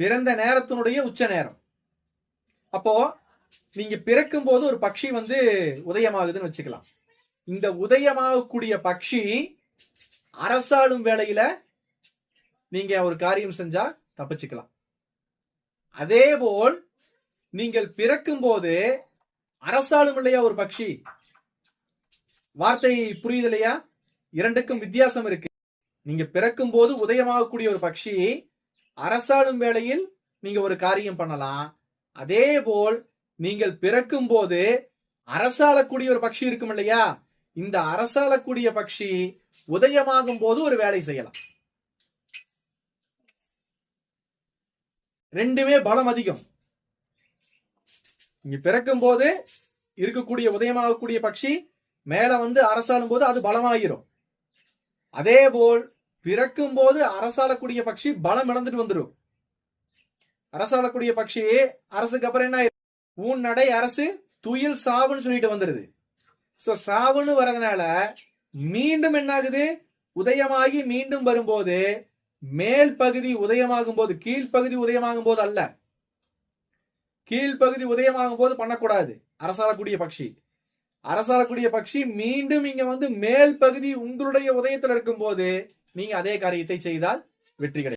பிறந்த நேரத்தினுடைய உச்ச நேரம். அப்போ நீங்க பிறக்கும் போது ஒரு பக்ஷி வந்து உதயமாகுதுன்னு வச்சுக்கலாம். இந்த உதயமாகக்கூடிய பக்ஷி அரசாளும் வேலையில நீங்க ஒரு காரியம் செஞ்சா தப்பிச்சுக்கலாம். அதேபோல் நீங்கள் பிறக்கும் போது அரசாளும் இல்லையா ஒரு பக்ஷி வார்த்தை புரியுது இல்லையா? இரண்டுக்கும் வித்தியாசம் இருக்கு. நீங்க பிறக்கும் போது உதயமாகக்கூடிய ஒரு பக்ஷி அரசாளும் வேளையில் நீங்க ஒரு காரியம் பண்ணலாம். அதே போல் நீங்கள் பிறக்கும் போது அரசாளக்கூடிய ஒரு பட்சி இருக்கும் இல்லையா? இந்த அரசாளக்கூடிய பக்ஷி உதயமாகும் போது ஒரு வேலை செய்யலாம். ரெண்டுமே பலம் அதிகம். இங்க பிறக்கும் போது இருக்கக்கூடிய உதயமாகக்கூடிய பட்சி மேல வந்து அரசாளும் போது அது பலமாகிரும் அதே போல் பிறக்கும் போது அரசாளக்கூடிய பட்சி பலம் இழந்துட்டு வந்துடும் அரசாளக்கூடிய பட்சி அரசுக்கு அப்புறம் என்ன ஆயிரும்? ஊன் நடை அரசு துயில் சாவுன்னு சொல்லிட்டு வந்துடுது சோ சாவுன்னு வரதுனால மீண்டும் என்ன ஆகுது உதயமாகி மீண்டும் வரும்போது மேல் பகுதி உதயமாகும் போது கீழ்ப்பகுதி உதயமாகும் போது அல்ல. கீழ்ப்பகுதி உதயமாகும் போது பண்ணக்கூடாது. அரசாளக்கூடிய பட்சி அரசாளக்கூடிய பட்சி மீண்டும் இங்க வந்து மேல் பகுதி உங்களுடைய உதயத்தில் இருக்கும் போது நீங்க அதே காரியத்தை செய்தால் வெற்றி கிடைக்கும்.